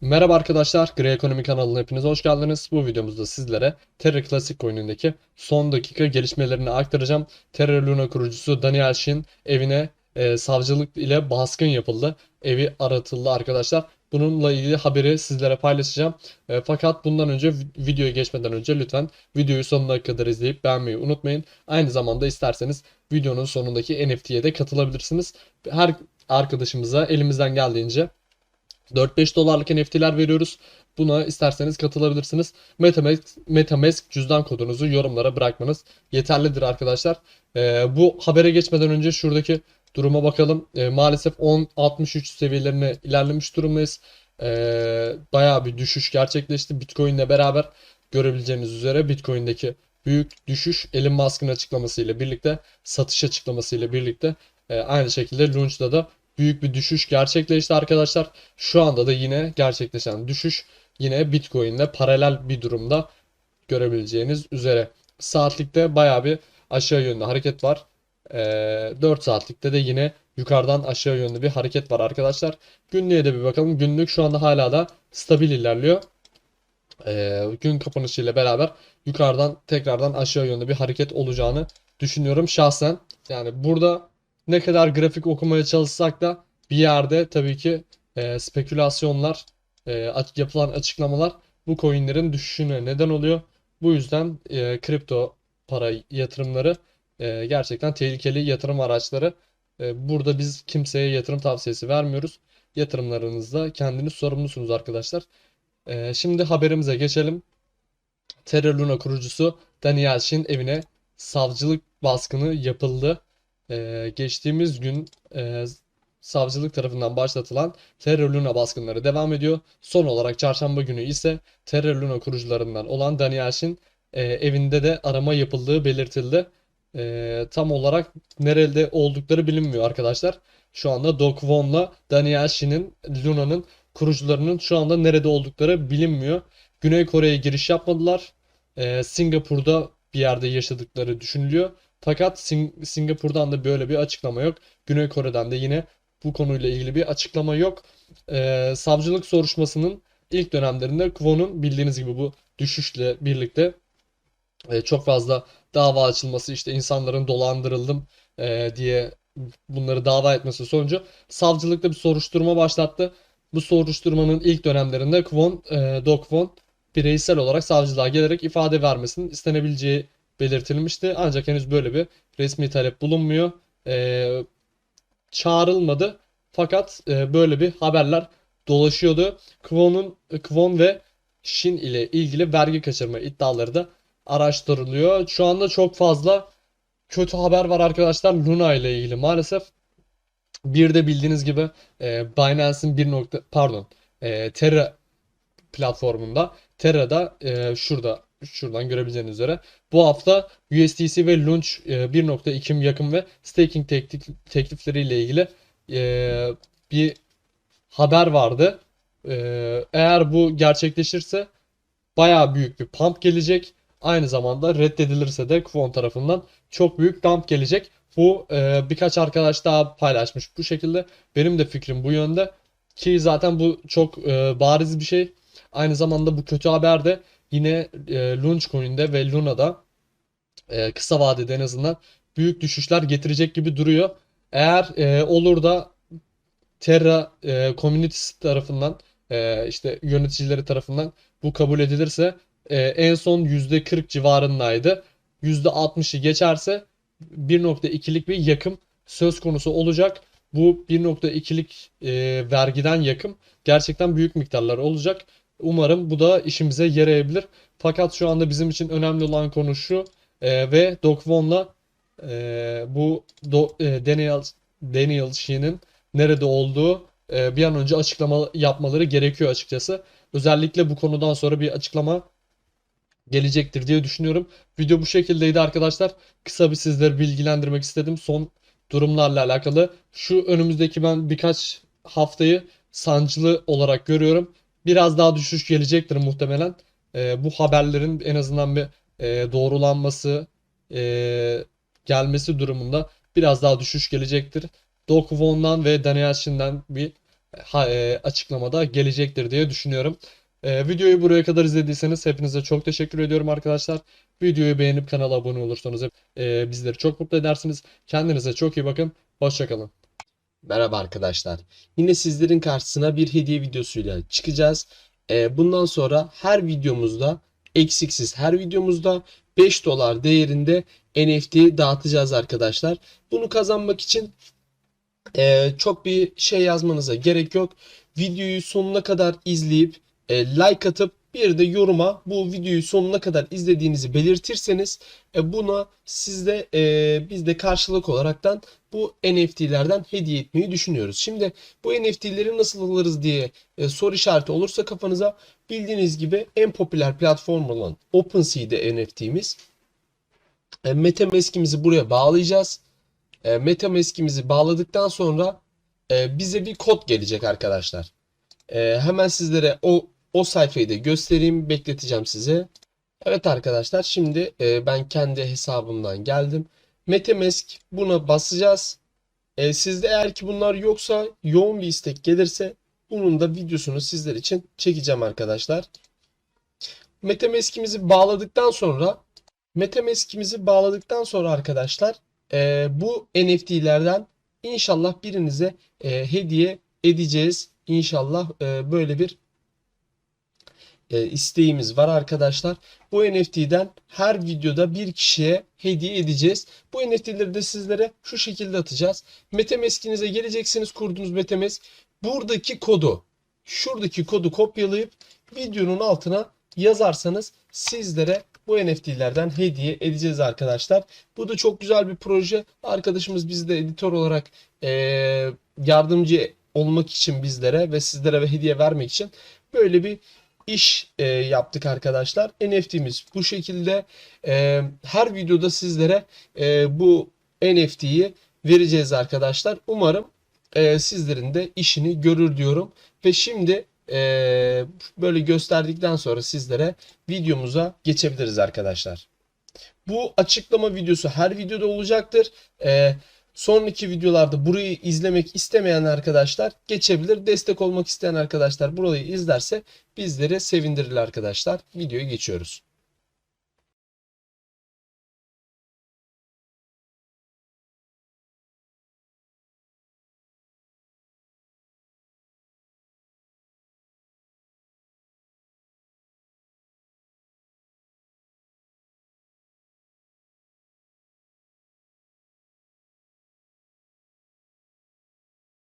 Merhaba arkadaşlar, Grey Ekonomi kanalına hepiniz hoş geldiniz. Bu videomuzda sizlere Terra Classic oyunundaki son dakika gelişmelerini aktaracağım. Terra Luna kurucusu Daniel Shin evine e, savcılık ile baskın yapıldı. Evi aratıldı arkadaşlar. Bununla ilgili haberi sizlere paylaşacağım. E, fakat bundan önce vi- videoya geçmeden önce lütfen videoyu sonuna kadar izleyip beğenmeyi unutmayın. Aynı zamanda isterseniz videonun sonundaki NFT'ye de katılabilirsiniz. Her arkadaşımıza elimizden geldiğince 4-5 dolarlık NFT'ler veriyoruz. Buna isterseniz katılabilirsiniz. Metamask, Metamask cüzdan kodunuzu yorumlara bırakmanız yeterlidir arkadaşlar. Ee, bu habere geçmeden önce şuradaki duruma bakalım. Ee, maalesef 10.63 seviyelerine ilerlemiş durumdayız. Ee, bayağı bir düşüş gerçekleşti. Bitcoin ile beraber görebileceğiniz üzere Bitcoin'deki büyük düşüş Elon Musk'ın açıklamasıyla birlikte satış açıklamasıyla birlikte e, aynı şekilde Launch'da da büyük bir düşüş gerçekleşti arkadaşlar. Şu anda da yine gerçekleşen düşüş yine Bitcoin'le paralel bir durumda görebileceğiniz üzere. Saatlikte baya bir aşağı yönlü hareket var. Ee, 4 saatlikte de yine yukarıdan aşağı yönlü bir hareket var arkadaşlar. Günlüğe de bir bakalım. Günlük şu anda hala da stabil ilerliyor. Ee, gün kapanışıyla beraber yukarıdan tekrardan aşağı yönlü bir hareket olacağını düşünüyorum şahsen. Yani burada ne kadar grafik okumaya çalışsak da bir yerde tabii ki e, spekülasyonlar, e, yapılan açıklamalar bu coinlerin düşüşüne neden oluyor. Bu yüzden e, kripto para yatırımları e, gerçekten tehlikeli yatırım araçları. E, burada biz kimseye yatırım tavsiyesi vermiyoruz. Yatırımlarınızda kendiniz sorumlusunuz arkadaşlar. E, şimdi haberimize geçelim. Terra Luna kurucusu Daniel Shin evine savcılık baskını yapıldı. Ee, geçtiğimiz gün e, savcılık tarafından başlatılan Terra Luna baskınları devam ediyor. Son olarak çarşamba günü ise Terra Luna kurucularından olan Daniel e, evinde de arama yapıldığı belirtildi. E, tam olarak nerede oldukları bilinmiyor arkadaşlar. Şu anda Doc Von'la Daniel Luna'nın kurucularının şu anda nerede oldukları bilinmiyor. Güney Kore'ye giriş yapmadılar. Ee, Singapur'da bir yerde yaşadıkları düşünülüyor. Fakat Sing- Singapur'dan da böyle bir açıklama yok. Güney Kore'den de yine bu konuyla ilgili bir açıklama yok. Ee, savcılık soruşturmasının ilk dönemlerinde Kwon'un bildiğiniz gibi bu düşüşle birlikte e, çok fazla dava açılması işte insanların dolandırıldım e, diye bunları dava etmesi sonucu savcılıkta bir soruşturma başlattı. Bu soruşturmanın ilk dönemlerinde Kwon, e, Do Kwon bireysel olarak savcılığa gelerek ifade vermesinin istenebileceği belirtilmişti. Ancak henüz böyle bir resmi talep bulunmuyor. E, çağrılmadı. Fakat e, böyle bir haberler dolaşıyordu. Kwon'un Kwon ve Shin ile ilgili vergi kaçırma iddiaları da araştırılıyor. Şu anda çok fazla kötü haber var arkadaşlar Luna ile ilgili maalesef. Bir de bildiğiniz gibi e, Binance'in bir nokta pardon e, Terra platformunda Terra'da e, şurada şuradan görebileceğiniz üzere bu hafta USDC ve Launch e, 1.2 yakın ve staking teklif, teklifleriyle ilgili e, bir haber vardı. E, eğer bu gerçekleşirse bayağı büyük bir pump gelecek. Aynı zamanda reddedilirse de Kwon tarafından çok büyük dump gelecek. Bu e, birkaç arkadaş daha paylaşmış bu şekilde. Benim de fikrim bu yönde. Ki zaten bu çok e, bariz bir şey. Aynı zamanda bu kötü haber de yine e, Launchcoin'de ve Luna'da e, kısa vadede en azından büyük düşüşler getirecek gibi duruyor. Eğer e, olur da Terra e, community'si tarafından e, işte yöneticileri tarafından bu kabul edilirse e, en son %40 civarındaydı. %60'ı geçerse 1.2'lik bir yakım söz konusu olacak. Bu 1.2'lik e, vergiden yakım gerçekten büyük miktarlar olacak. Umarım bu da işimize yarayabilir. Fakat şu anda bizim için önemli olan konu şu e, ve Doc Von'la e, bu Do, e, Daniel Daniel Shin'in nerede olduğu e, bir an önce açıklama yapmaları gerekiyor açıkçası. Özellikle bu konudan sonra bir açıklama gelecektir diye düşünüyorum. Video bu şekildeydi arkadaşlar. Kısa bir sizleri bilgilendirmek istedim. Son durumlarla alakalı. Şu önümüzdeki ben birkaç haftayı sancılı olarak görüyorum. Biraz daha düşüş gelecektir muhtemelen. E, bu haberlerin en azından bir e, doğrulanması, e, gelmesi durumunda biraz daha düşüş gelecektir. Doc Von'dan ve Daniel Shin'den bir ha- e, açıklamada gelecektir diye düşünüyorum. E, videoyu buraya kadar izlediyseniz hepinize çok teşekkür ediyorum arkadaşlar. Videoyu beğenip kanala abone olursanız e, bizleri çok mutlu edersiniz. Kendinize çok iyi bakın. Hoşçakalın. Merhaba arkadaşlar. Yine sizlerin karşısına bir hediye videosuyla çıkacağız. Ee, bundan sonra her videomuzda eksiksiz her videomuzda 5 dolar değerinde NFT dağıtacağız arkadaşlar. Bunu kazanmak için e, çok bir şey yazmanıza gerek yok. Videoyu sonuna kadar izleyip e, like atıp bir de yoruma bu videoyu sonuna kadar izlediğinizi belirtirseniz e, buna sizde e, biz de karşılık olaraktan bu NFT'lerden hediye etmeyi düşünüyoruz. Şimdi bu NFT'leri nasıl alırız diye e, soru işareti olursa kafanıza bildiğiniz gibi en popüler platform olan OpenSea'de NFT'miz. E, MetaMask'imizi buraya bağlayacağız. E, MetaMask'imizi bağladıktan sonra e, bize bir kod gelecek arkadaşlar. E, hemen sizlere o o sayfayı da göstereyim, bekleteceğim size. Evet arkadaşlar, şimdi e, ben kendi hesabımdan geldim. MetaMask buna basacağız. E, sizde eğer ki bunlar yoksa yoğun bir istek gelirse bunun da videosunu sizler için çekeceğim arkadaşlar. MetaMask'imizi bağladıktan sonra MetaMask'imizi bağladıktan sonra arkadaşlar e, bu NFT'lerden inşallah birinize e, hediye edeceğiz. İnşallah e, böyle bir e, isteğimiz var arkadaşlar. Bu NFT'den her videoda bir kişiye hediye edeceğiz. Bu NFT'leri de sizlere şu şekilde atacağız. MetaMask'inize geleceksiniz kurduğunuz MetaMask. Buradaki kodu, şuradaki kodu kopyalayıp videonun altına yazarsanız sizlere bu NFT'lerden hediye edeceğiz arkadaşlar. Bu da çok güzel bir proje. Arkadaşımız bizde editör olarak e, yardımcı olmak için bizlere ve sizlere ve hediye vermek için böyle bir iş e, yaptık arkadaşlar. NFT'miz bu şekilde. E, her videoda sizlere e, bu NFT'yi vereceğiz arkadaşlar. Umarım e, sizlerin de işini görür diyorum. Ve şimdi e, böyle gösterdikten sonra sizlere videomuza geçebiliriz arkadaşlar. Bu açıklama videosu her videoda olacaktır. E, sonraki videolarda burayı izlemek istemeyen arkadaşlar geçebilir. Destek olmak isteyen arkadaşlar burayı izlerse bizleri sevindirir arkadaşlar. Videoya geçiyoruz.